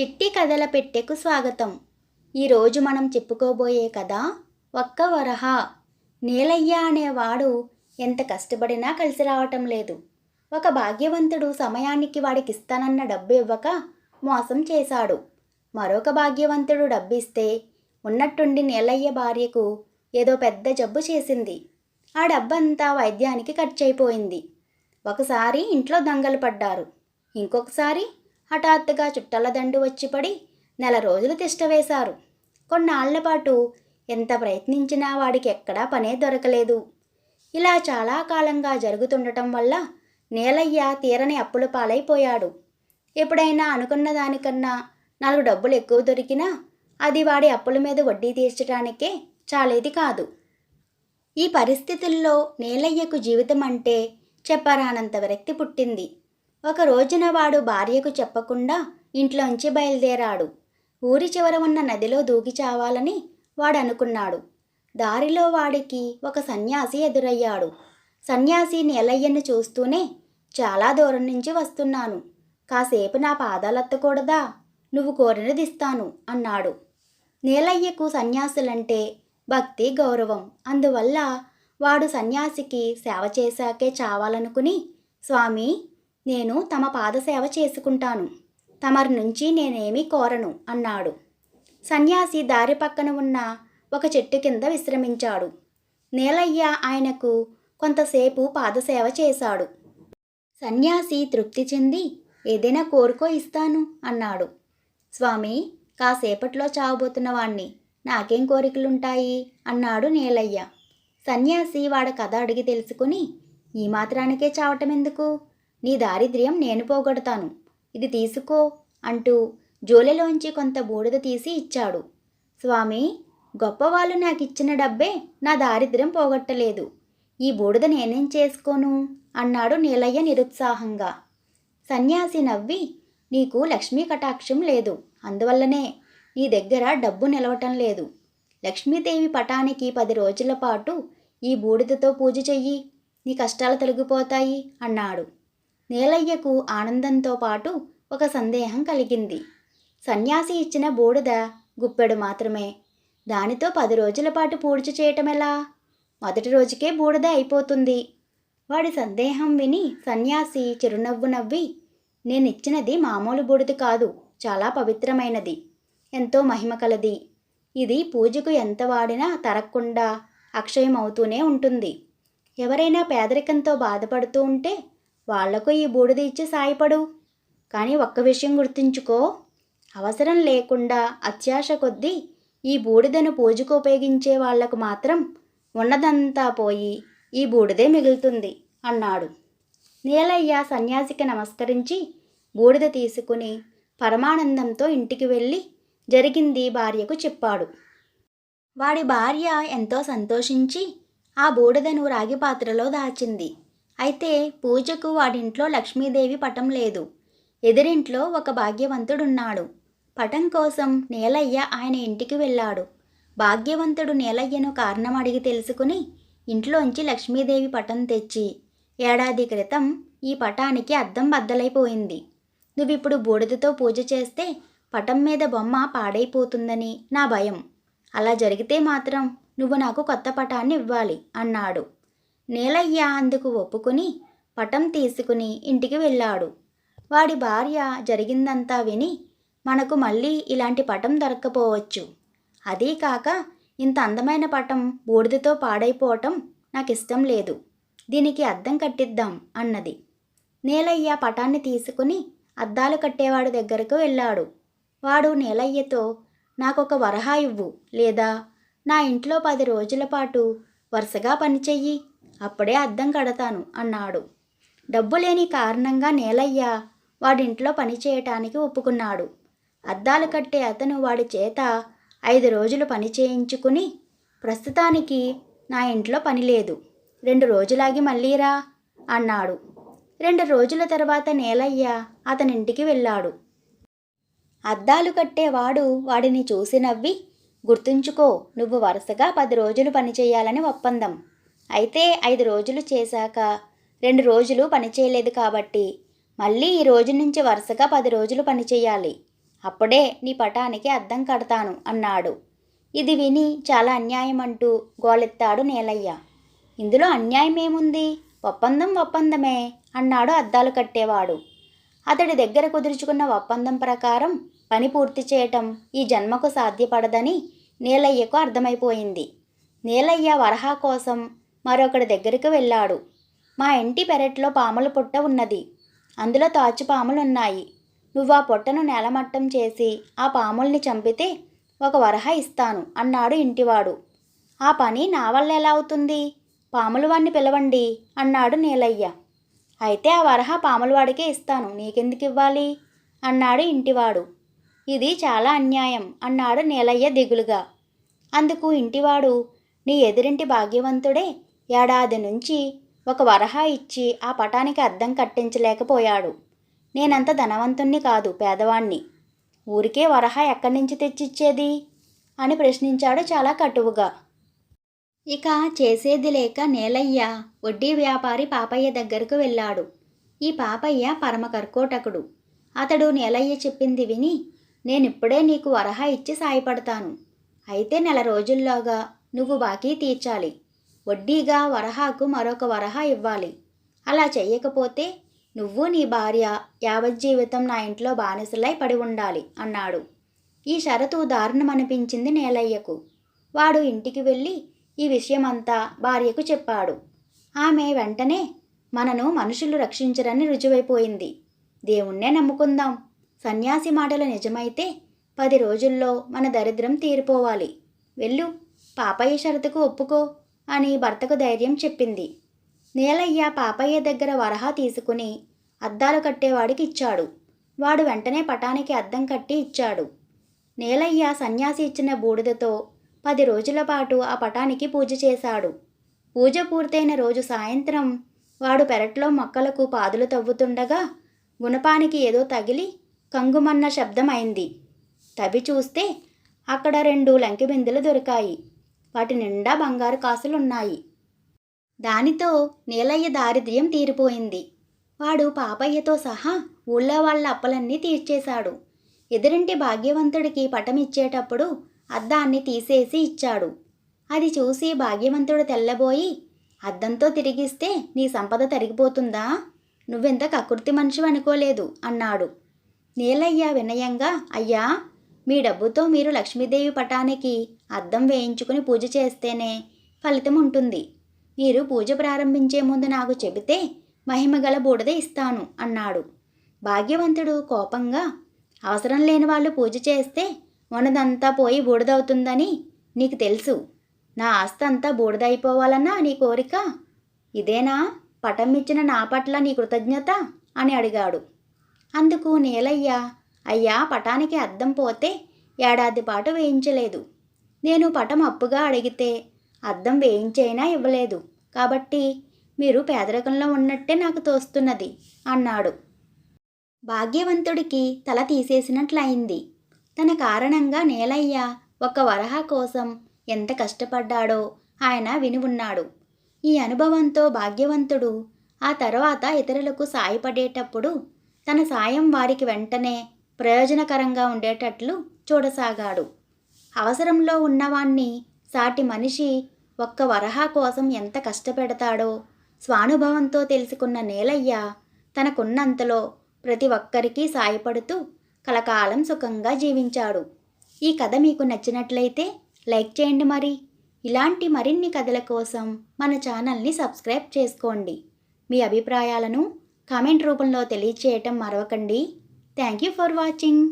చిట్టి కథల పెట్టెకు స్వాగతం. ఈరోజు మనం చెప్పుకోబోయే కథ ఒక్క వరహ. నీలయ్య అనేవాడు ఎంత కష్టపడినా కలిసి రావటం లేదు. ఒక భాగ్యవంతుడు సమయానికి వాడికి ఇస్తానన్న డబ్బు ఇవ్వక మోసం చేశాడు. మరొక భాగ్యవంతుడు డబ్బిస్తే ఉన్నట్టుండి నీలయ్య భార్యకు ఏదో పెద్ద జబ్బు చేసింది. ఆ డబ్బంతా వైద్యానికి ఖర్చయిపోయింది. ఒకసారి ఇంట్లో దొంగలు పడ్డారు. ఇంకొకసారి హఠాత్తుగా చుట్టల దండు వచ్చి పడి నెల రోజులు తిష్టవేశారు కొన్నాళ్ళపాటు ఎంత ప్రయత్నించినా వాడికి ఎక్కడా పనే దొరకలేదు. ఇలా చాలా కాలంగా జరుగుతుండటం వల్ల నేలయ్య తీరని అప్పుల పాలైపోయాడు. ఎప్పుడైనా అనుకున్న దానికన్నా నాలుగు డబ్బులు ఎక్కువ దొరికినా అది వాడి అప్పుల మీద వడ్డీ తీర్చడానికే చాలేది కాదు. ఈ పరిస్థితుల్లో నేలయ్యకు జీవితం అంటే చెప్పరానంత విరక్తి పుట్టింది. ఒక రోజున వాడు భార్యకు చెప్పకుండా ఇంట్లోంచి బయలుదేరాడు. ఊరి చివర ఉన్న నదిలో దూకి చావాలని వాడు అనుకున్నాడు దారిలో వాడికి ఒక సన్యాసి ఎదురయ్యాడు. సన్యాసి నేలయ్యను చూస్తూనే చాలా దూరం నుంచి వస్తున్నాను. కాసేపు నా పాదాలెత్తకూడదా? నువ్వు కోరినది ఇస్తాను అన్నాడు. నీలయ్యకు సన్యాసులంటే భక్తి గౌరవం. అందువల్ల వాడు సన్యాసికి సేవ చేశాకే చావాలనుకుని స్వామి నేను తమ పాదసేవ చేసుకుంటాను. తమరి నుంచి నేనేమీ కోరను అన్నాడు. సన్యాసి దారి పక్కన ఉన్న ఒక చెట్టు కింద విశ్రమించాడు. నేలయ్య ఆయనకు కొంతసేపు పాదసేవ చేశాడు. సన్యాసి తృప్తి చెంది ఏదైనా కోరుకో ఇస్తాను అన్నాడు. స్వామి కాసేపట్లో చావబోతున్న వాణ్ణి నాకేం కోరికలుంటాయి? అన్నాడు నేలయ్య. సన్యాసి వాడ కథ అడిగి తెలుసుకుని ఈ మాత్రానికే చావటం ఎందుకు నీ దారిద్ర్యం నేను పోగొడతాను. ఇది తీసుకో అంటూ జోలెలోంచి కొంత బూడిద తీసి ఇచ్చాడు. స్వామి గొప్పవాళ్ళు నాకు ఇచ్చిన డబ్బే నా దారిద్ర్యం పోగొట్టలేదు. ఈ బూడిద నేనేం చేసుకోను? అన్నాడు నీలయ్య నిరుత్సాహంగా. సన్యాసి నవ్వి నీకు లక్ష్మీ కటాక్షం లేదు. అందువల్లనే నీ దగ్గర డబ్బు నిలవటం లేదు. లక్ష్మీదేవి పటానికి పది రోజుల పాటు ఈ బూడిదతో పూజ చెయ్యి. నీ కష్టాలు తొలగిపోతాయి అన్నాడు. నీలయ్యకు ఆనందంతో పాటు ఒక సందేహం కలిగింది. సన్యాసి ఇచ్చిన బూడిద గుప్పెడు మాత్రమే. దానితో పది రోజుల పాటు పూడ్చి చేయటం ఎలా మొదటి రోజుకే బూడిద అయిపోతుంది. వాడి సందేహం విని సన్యాసి చిరునవ్వు నవ్వి నేనిచ్చినది మామూలు బూడిద కాదు చాలా పవిత్రమైనది ఎంతో మహిమ కలది. ఇది పూజకు ఎంత వాడినా తరగకుండా అక్షయమవుతూనే ఉంటుంది. ఎవరైనా పేదరికంతో బాధపడుతూ ఉంటే వాళ్ళకు ఈ బూడిద ఇచ్చి సాయపడు. కానీ ఒక్క విషయం గుర్తుంచుకో అవసరం లేకుండా అత్యాశ కొద్దీ ఈ బూడిదను పూజకు ఉపయోగించే వాళ్ళకు మాత్రం ఉన్నదంతా పోయి ఈ బూడిదే మిగులుతుంది అన్నాడు. నీలయ్య సన్యాసికి నమస్కరించి బూడిద తీసుకుని పరమానందంతో ఇంటికి వెళ్ళి జరిగింది భార్యకు చెప్పాడు. వాడి భార్య ఎంతో సంతోషించి ఆ బూడిదను రాగి పాత్రలో దాచింది. అయితే పూజకు వాడింట్లో లక్ష్మీదేవి పటం లేదు. ఎదురింట్లో ఒక భాగ్యవంతుడున్నాడు. పటం కోసం నేలయ్య ఆయన ఇంటికి వెళ్ళాడు. భాగ్యవంతుడు నేలయ్యను కారణం అడిగి తెలుసుకుని ఇంట్లోంచి లక్ష్మీదేవి పటం తెచ్చి ఏడాది క్రితం ఈ పటానికి అద్దం బద్దలైపోయింది. నువ్విప్పుడు బూడిదతో పూజ చేస్తే పటం మీద బొమ్మ పాడైపోతుందని నా భయం. అలా జరిగితే మాత్రం నువ్వు నాకు కొత్త పటాన్ని ఇవ్వాలి అన్నాడు. నీలయ్య అందుకు ఒప్పుకుని పటం తీసుకుని ఇంటికి వెళ్ళాడు. వాడి భార్య జరిగిందంతా విని మనకు మళ్ళీ ఇలాంటి పటం దొరక్కపోవచ్చు. అదీ కాక ఇంత అందమైన పటం బూడిదతో పాడైపోవటం నాకు ఇష్టం లేదు. దీనికి అద్దం కట్టిద్దాం అన్నది. నీలయ్య పటాన్ని తీసుకుని అద్దాలు కట్టేవాడి దగ్గరకు వెళ్ళాడు. వాడు నీలయ్యతో నాకొక వరహా ఇవ్వు లేదా? నా ఇంట్లో పది రోజుల పాటు వరుసగా పనిచెయ్యి అప్పుడే అద్దం కడతాను అన్నాడు. డబ్బు లేని కారణంగా నేలయ్య వాడింట్లో పని చేయటానికి ఒప్పుకున్నాడు. అద్దాలు కట్టే అతను వాడి చేత ఐదు రోజులు పని చేయించుకుని ప్రస్తుతానికి నా ఇంట్లో పని లేదు రెండు రోజులాగి మళ్ళీరా అన్నాడు. రెండు రోజుల తర్వాత నేలయ్య అతనింటికి వెళ్ళాడు. అద్దాలు కట్టేవాడు వాడిని చూసి నవ్వి గుర్తుంచుకో నువ్వు వరుసగా పది రోజులు పనిచేయాలని ఒప్పందం. అయితే ఐదు రోజులు చేశాక రెండు రోజులు పనిచేయలేదు కాబట్టి మళ్ళీ ఈ రోజు నుంచి వరుసగా పది రోజులు పనిచేయాలి అప్పుడే నీ పటానికి అద్దం కడతాను అన్నాడు. ఇది విని చాలా అన్యాయం అంటూ గోలెత్తాడు నీలయ్య. ఇందులో అన్యాయం ఏముంది? ఒప్పందం ఒప్పందమే అన్నాడు అద్దాలు కట్టేవాడు. అతడి దగ్గర కుదుర్చుకున్న ఒప్పందం ప్రకారం పని పూర్తి చేయటం ఈ జన్మకు సాధ్యపడదని నీలయ్యకు అర్థమైపోయింది. నీలయ్య వరహా కోసం మరొకడి దగ్గరికి వెళ్ళాడు. మా ఇంటి పెరట్లో పాముల పుట్ట ఉన్నది. అందులో తాచు పాములున్నాయి. నువ్వు ఆ పుట్టను నేలమట్టం చేసి ఆ పాముల్ని చంపితే ఒక వరహ ఇస్తాను అన్నాడు ఇంటివాడు. ఆ పని నా వల్ల ఎలా అవుతుంది? పాముల వాడిని పిలవండి అన్నాడు నీలయ్య. అయితే ఆ వరహ పాములవాడికే ఇస్తాను నీకెందుకు ఇవ్వాలి? అన్నాడు ఇంటివాడు. ఇది చాలా అన్యాయం అన్నాడు నీలయ్య దిగులుగా. అందుకు ఇంటివాడు నీ ఎదురింటి భాగ్యవంతుడే ఏడాది నుంచి ఒక వరహా ఇచ్చి ఆ పటానికి అద్దం కట్టించలేకపోయాడు. నేనంత ధనవంతుణ్ణి కాదు పేదవాణ్ణి. ఊరికే వరహా ఎక్కడి నుంచి తెచ్చిచ్చేది? అని ప్రశ్నించాడు చాలా కటువుగా. ఇక చేసేది లేక నేలయ్య వడ్డీ వ్యాపారి పాపయ్య దగ్గరకు వెళ్ళాడు. ఈ పాపయ్య పరమ కర్కోటకుడు. అతడు నేలయ్య చెప్పింది విని నేనిప్పుడే నీకు వరహా ఇచ్చి సాయపడతాను. అయితే నెల రోజుల్లోగా నువ్వు బాకీ తీర్చాలి. వడ్డీగా వరహాకు మరొక వరహా ఇవ్వాలి. అలా చెయ్యకపోతే నువ్వు నీ భార్య యావజ్జీవితం నా ఇంట్లో బానిసలై పడి ఉండాలి అన్నాడు. ఈ షరతు దారుణమనిపించింది నేలయ్యకు. వాడు ఇంటికి వెళ్ళి ఈ విషయమంతా భార్యకు చెప్పాడు. ఆమె వెంటనే మనను మనుషులు రక్షించరని రుజువైపోయింది. దేవుణ్ణే నమ్ముకుందాం. సన్యాసి మాటలు నిజమైతే పది రోజుల్లో మన దరిద్రం తీరిపోవాలి. వెళ్ళు పాపయ్య షరతుకు ఒప్పుకో. అని భర్తకు ధైర్యం చెప్పింది. నీలయ్య పాపయ్య దగ్గర వరహా తీసుకుని అద్దాలు కట్టేవాడికి ఇచ్చాడు. వాడు వెంటనే పటానికి అద్దం కట్టి ఇచ్చాడు. నీలయ్య సన్యాసి ఇచ్చిన బూడిదతో పది రోజుల పాటు ఆ పటానికి పూజ చేశాడు. పూజ పూర్తయిన రోజు సాయంత్రం వాడు పెరట్లో మొక్కలకు పాదులు తవ్వుతుండగా గుణపానికి ఏదో తగిలి కంగుమన్న శబ్దం అయింది. చూస్తే అక్కడ రెండు లంకిబిందులు దొరికాయి. వాటి నిండా బంగారు కాసులున్నాయి. దానితో నీలయ్య దారిద్ర్యం తీరిపోయింది. వాడు పాపయ్యతో సహా ఊళ్ళో వాళ్ళ అప్పలన్నీ తీర్చేశాడు. ఎదురింటి భాగ్యవంతుడికి పటమిచ్చేటప్పుడు అద్దాన్ని తీసేసి ఇచ్చాడు. అది చూసి భాగ్యవంతుడు తెల్లబోయి అద్దంతో తిరిగిస్తే నీ సంపద తరిగిపోతుందా? నువ్వెంత కకృతి మనిషి అనుకోలేదు అన్నాడు. నీలయ్య వినయంగా అయ్యా మీ డబ్బుతో మీరు లక్ష్మీదేవి పటానికి అద్దం వేయించుకుని పూజ చేస్తేనే ఫలితం ఉంటుంది. మీరు పూజ ప్రారంభించే ముందు నాకు చెబితే మహిమగల బూడిద ఇస్తాను అన్నాడు. భాగ్యవంతుడు కోపంగా అవసరం లేని వాళ్ళు పూజ చేస్తే మనదంతా పోయి బూడిదవుతుందని నీకు తెలుసు. నా ఆస్తి అంతా బూడిదైపోవాలన్నా నీ కోరిక? ఇదేనా? పటం ఇచ్చిన నా పట్ల నీ కృతజ్ఞత? అని అడిగాడు. అందుకు నీలయ్య అయ్యా పటానికి అద్దం పోతే ఏడాది పాటు వేయించలేదు. నేను పటం అప్పుగా అడిగితే అద్దం వేయించైనా ఇవ్వలేదు. కాబట్టి మీరు పేదరికంలో ఉన్నట్టే నాకు తోస్తున్నది అన్నాడు. భాగ్యవంతుడికి తల తీసేసినట్లయింది. తన కారణంగా నేలయ్య ఒక వరహా కోసం ఎంత కష్టపడ్డాడో ఆయన విని ఉన్నాడు. ఈ అనుభవంతో భాగ్యవంతుడు ఆ తర్వాత ఇతరులకు సాయపడేటప్పుడు తన సాయం వారికి వెంటనే ప్రయోజనకరంగా ఉండేటట్లు చూడసాగాడు. అవసరంలో ఉన్నవాణ్ణి సాటి మనిషి ఒక్క వరహా కోసం ఎంత కష్టపెడతాడో స్వానుభవంతో తెలుసుకున్న నేలయ్య తనకున్నంతలో ప్రతి ఒక్కరికి సాయపడుతూ కలకాలం సుఖంగా జీవించాడు. ఈ కథ మీకు నచ్చినట్లయితే లైక్ చేయండి మరి. ఇలాంటి మరిన్ని కథల కోసం మన ఛానల్ని సబ్స్క్రైబ్ చేసుకోండి. మీ అభిప్రాయాలను కామెంట్ రూపంలో తెలియచేయటం మరవకండి. Thank you for watching.